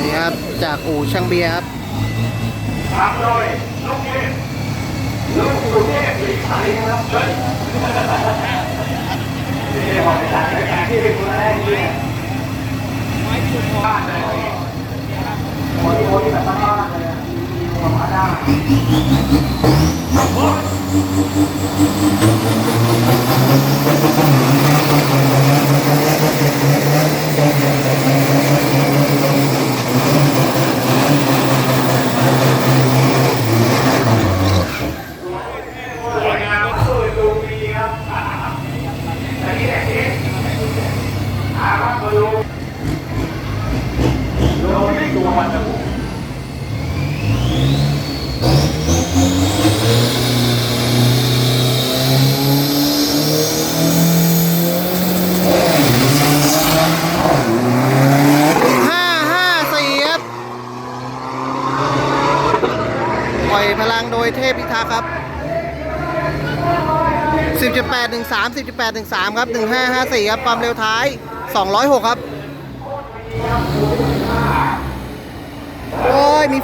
นี่ครับ จากอู่ช่างเบียร์ครับทำโดยลูกเทพลูกปู่เทพหลีกไสนะครับเฮ้ยนี่บอกไปจายการที่เป็นคนแรกเนี่ยบ้านเลยโอ้ยโอ้ยแบบบ้านเลยมีหัวมาได้สวยงามสวยดูดีครับแต่นี่แหละนี่ ห้าห้าสี่ครับ ปล่อยพลังโดยเทพพิทักษ์ครับ10.8 1 3 10.8 1 3ครับ 1554 ครับ ความเร็วท้าย 206 ครับ